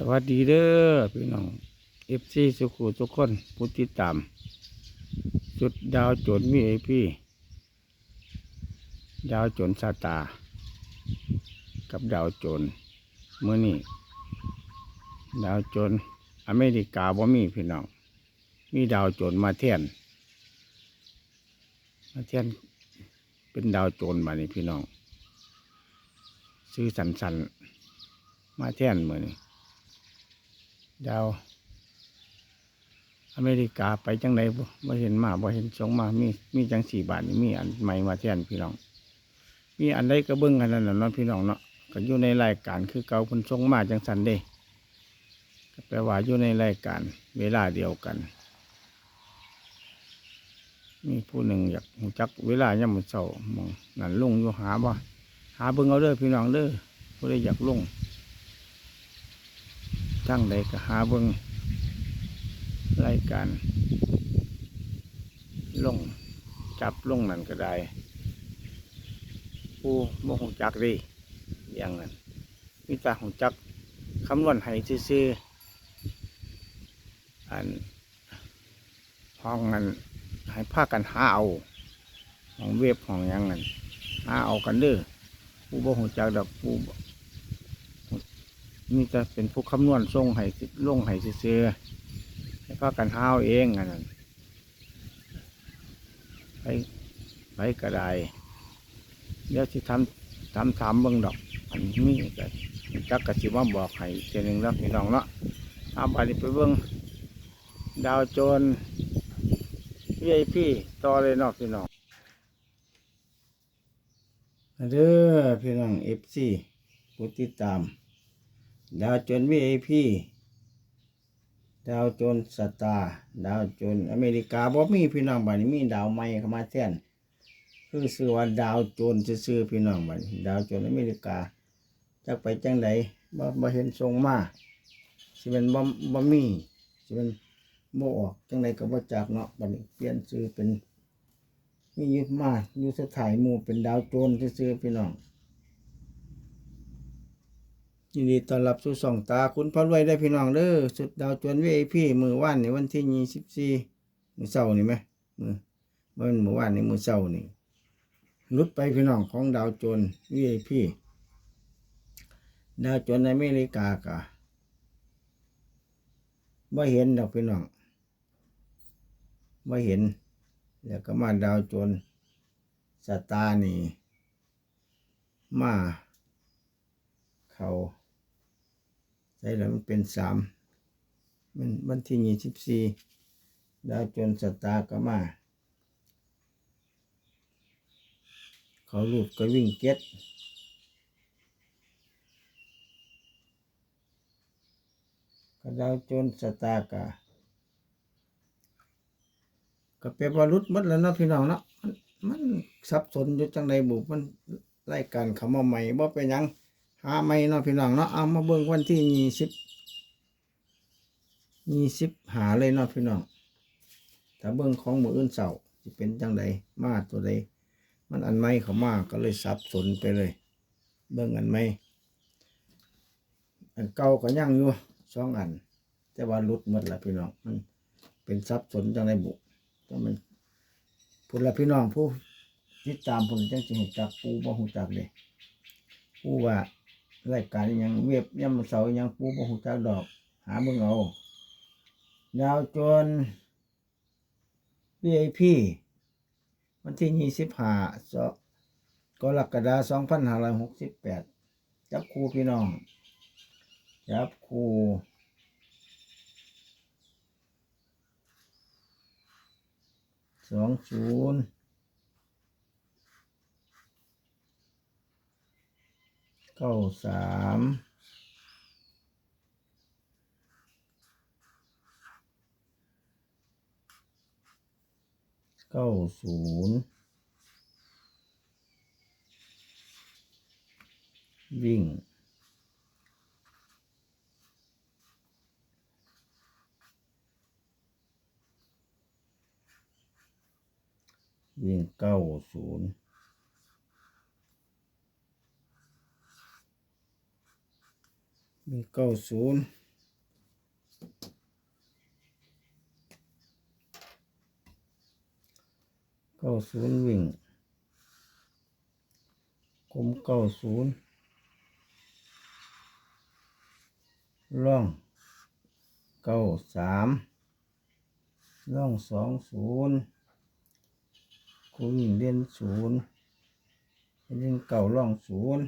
สวัสดีเด้อพี่น้องเอฟซีสุขุทุกคนผู้ติดตาม จุดดาวโจนมีไอพี่ ดาวโจนซาตา กับดาวโจนเมื่อนี้ดาวโจนอเมริกาบ่มีพี่น้อง มีดาวโจนมาเทียน มาเทียนเป็นดาวโจนมานี่พี่น้อง ซื้อสันสันมาเทียนเมือนี่ ดาว อเมริกาไปจังไดบ่บ่เห็นมาบ่เห็นสงมา มีมีจังสี่บาทนี่มีอันใหม่มาแทนพี่น้อง มีอันใดก็เบิ่งกันนั่นน่ะเนาะพี่น้องเนาะก็อยู่ในรายการคือเก่าเพิ่นสงมาจังสันเด้ก็แปลว่าอยู่ในรายการเวลาเดียวกัน มีผู้หนึ่งอยากรู้จักเวลายามมื้อเช้ามองนั่นลงอยู่หาบ่หาเบิ่งเอาเด้อพี่น้องเด้อผู้ใดอยากลง ทั้งใดก็หาเบิ่งรายการลงจับลงนั่นก็ได้ผู้โมหงจักดีอย่างนั้นมีตาหงจักคำนวณให้ซื่ออันห้องนั้นให้พากันหาเอาห้องเว็บห้องหยังนั้นหาเอากันเด้อผู้บ่หงจักดอกผู้ บ่มีแต่เป็นผู้คำนวณส่งให้ลงให้ซื่อๆให้พากันห้าวเองอันนั้นไปไปก็ไดเดี๋ยวที่ทำทำถามเบิ่งดอก อันนี้ก็จักกะสิมาบอกให้เจนึงแล้วพี่น้องเนาะเอาไปไปเบิ่งดาวโจรพี่ไอพี่ต่อเลยเนาะพี่น้องเด้อพี่น้องเอฟซีผู้ติดตาม ดาวโจรวีไอพีดาวโจนสตาร์ดาวโจนอเมริกาบ่มีพี่น้องบัดนี้มีดาวใหม่เข้ามาแทนคือชื่อว่าดาวโจนซื่อพี่น้องบัดนี้ดาวโจนอเมริกาจักไปจังไดบ่บ่เห็นทรงมาสิเป็นบ่บ่มีสิเป็นบ่ออกจังไดก็บ่จักเนาะบัดนี้เปลี่ยนชื่อเป็นมียึดมาอยู่สถายหมู่เป็นดาวโจนซื่อพี่น้อง ยินดีต้อนรับสู่ส่องตาคุณพระรวยได้พี่น้องเด้อสุดดาวจวนวีไอพีมือว่านในวันที่ยี่สิบสี่มือเสาร์นี่ไหมมือมันมือว่านในมือเสาร์นี่ลุดไปพี่น้องของดาวโจนวีไอพีดาวจนในอเมริกากะไม่เห็นดอกพี่น้องไม่เห็น แล้วก็มาดาวโจนสตาร์นี่มาเขา ใช่แล้วมันเป็นสามมันวันที่ยี่สิบสี่ดาวจนสตาร์ก็มา เขาลูดก็วิ่งเก็ตก็ดาวจนสตาร์ก็ก็เป็นวารุษหมดแล้วนาะพี่น้องเนาะมันสับสนอยู่จังใดบุมันรายการเขามาใหม่บ่เป็นยัง หาไม่เนาะพี่น้องเนาะเอามาเบิ่งวันที่ยี่สิบยี่สิบหาเลยเนาะพี่น้องถ้าเบิ่งของมืออื่นเสาจะเป็นจังใดมาตัวใดมันอันไม่เขามาก็เลยสับสนไปเลย เบิ่งอันไม่อันเก่าก็ยังอยู่สองอัน แต่ว่าลุดหมดละพี่น้องมันเป็นสับสนจังใดบุก็มันพูดละพี่น้องผู้ติดตามผมจังสิหูจักปูบ่หูจักเลยผู้ว่า รายการยังเว็บย่ำเสายังปูบ่ฮู้จักดอก หาเบิ่งเอาดาวจน VIP วันที่ยี่สิบห้าสกรกฎาสองพันห้าร้อยหกสิบแปดจับครูพี่น้อง จับครูสองศูนย์ เก้าสามเก้าศูนย์วิ่งวิ่งเก้าศูนย์ มีเก้าศูนย์เก้าศูนย์วิ่งกลมเก้าศูนย์ล่องเก้าสามล่องสองศูนย์กูวิ่งเล่นศูนย์เล่นเก้าล่องศูนย์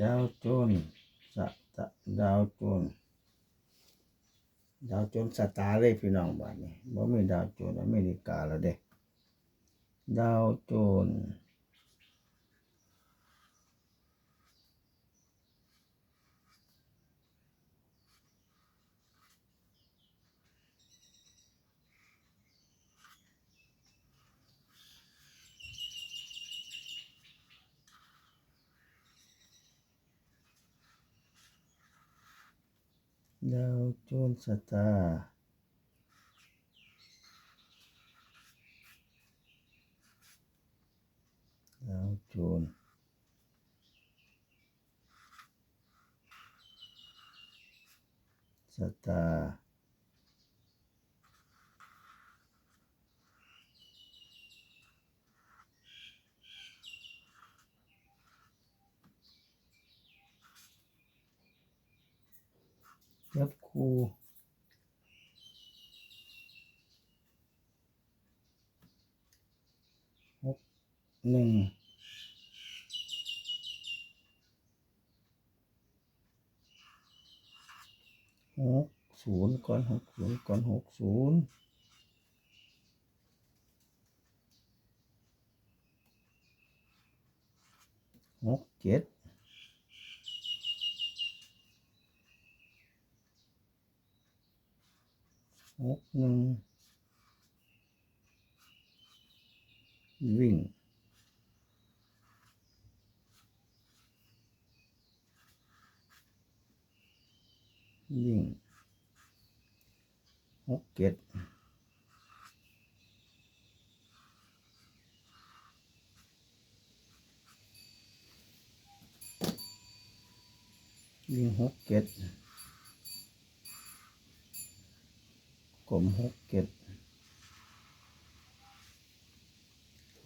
ดาวโจนสะตะดาวโจนดาวโจนสตาร์เลยพี่น้องบ้านนี้บ่มีดาวโจนอเมริกาแล้วเด้ดาวโจน ดาวโจนสตาร์ดาวโจนสตาร์ อูหกหนึ่งหกศูนย์ก่อนหกศูนย์ก่อนหกศูนย์หกเจ็ด หกหนึ่งวิ่งวิ่งหกเจ็ดวิ่งหกเจ็ด ลมหกเจ็ด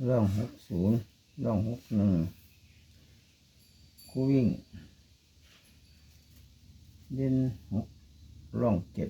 ร่องหกศูนย์ร่องหกหนึ่งคู่วิ่งเล่นหกร่องเจ็ด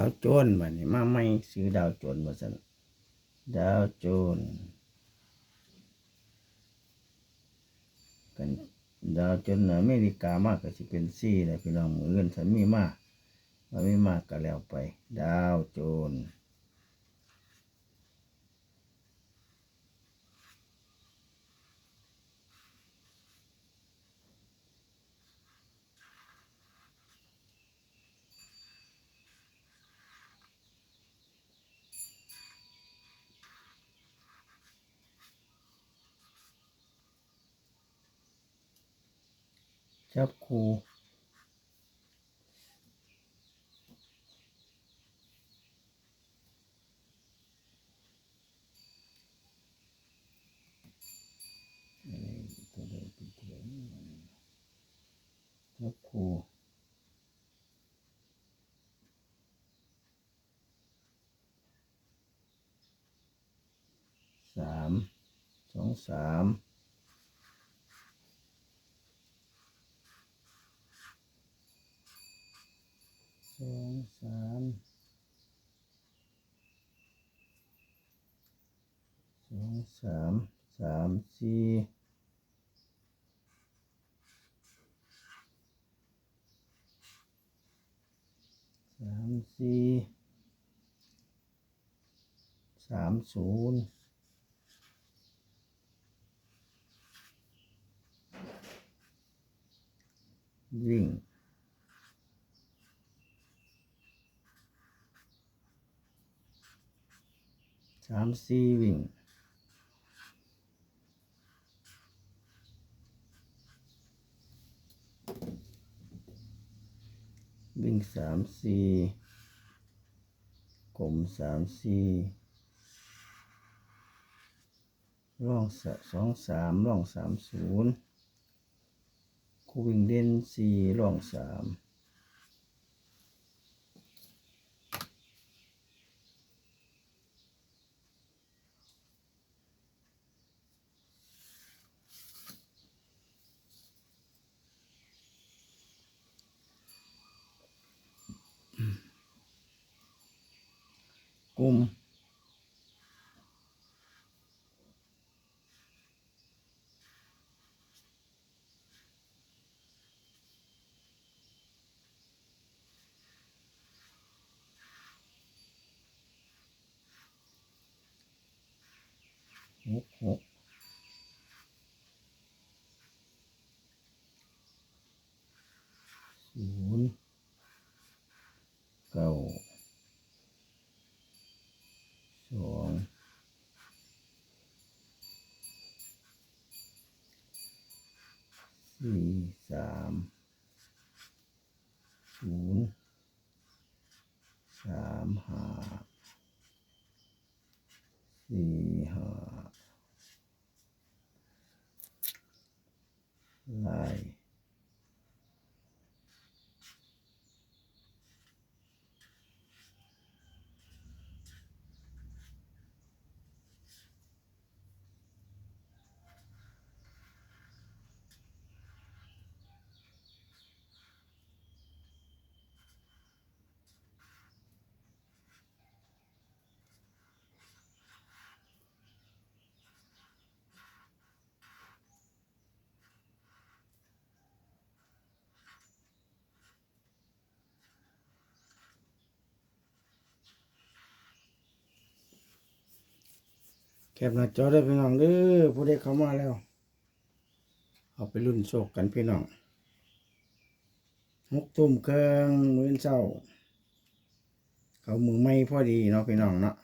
าวโจนมานี่มาไม่ซื้อดาวโจนมาสันดาวโจนกันดาวโจนอเมริกามากก็จะเป็นซี่เลยพี่น้องมืออื่นสันมีมากมันมีมากก็แล้วไป ดาวโจน จับคูจับคูสามสองสาม สามสองสามสามสี่สามสี่สามศูนย์วิ่ง สามสี่วิ่งวิ่งสามสี่กลมสามสี่ร่องสองสามร่องสามศูนย์คูวิ่งเด่นสี่ร่องสาม กลุ่มหกหกศูนย์เก้า สอง สี่สามศูนย์สามห้าสี่ห้าลายแคบหน้าจอได้พี่น้องเด้อผู้ใดเข้ามาแล้ว เอาไปรุ่นโชคกันพี่น้องหกทุ่มเครื่องมือเช้า เขามือไม่พอดีเนาะพี่น้องเนาะ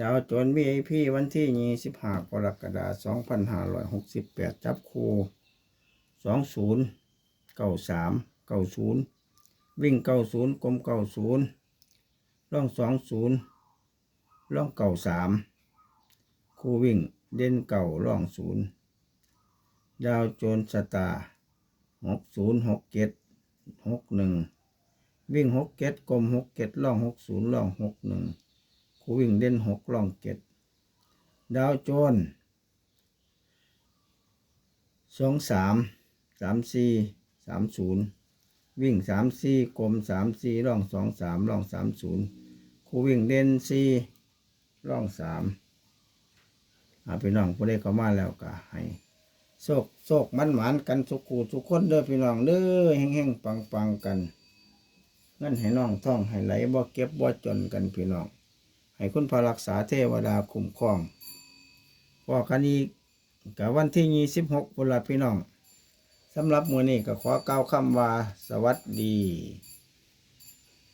ดาวจน VIP วันที่ยี่สิบห้ากรกฎาคม2568 จับคู่20 93 90 วิ่ง 90 กลม 90ร่อง 20 ร่อง93คู่วิ่งเด่นเก่าร่อง0ดาวโจนสตาร์60 67 61วิ่งหกเก็ดกลมหกเก็ดล่องหกศูนย์ล่องหกหนึ่งคูวิ่งเด่นหกล่องเก็ดดาวโจนสองสามสามสี่สามศูนย์วิ่งสามสี่กลมสามสี่ล่องสองสามล่องสามศูนย์คูวิ่งเด่นสี่ ล่องสามอาพี่น้องผู้ใดเข้ามาแล้วก็ให้โศกโศกมันหมานกันสุขูทุกคนเด้อพี่น้องเด้อแห้งๆปังๆกันเงินให้น้องท่องให้ไหลบ่เก็บบ่จนกันพี่น้อง ให้คุณพระรักษาเทวดาคุ้มครองพอกันอีกกับวันที่ยี่สิบหกพุนละพี่น้องสำหรับมือนี้ก็ขอกล่าคำว่าสวัสดี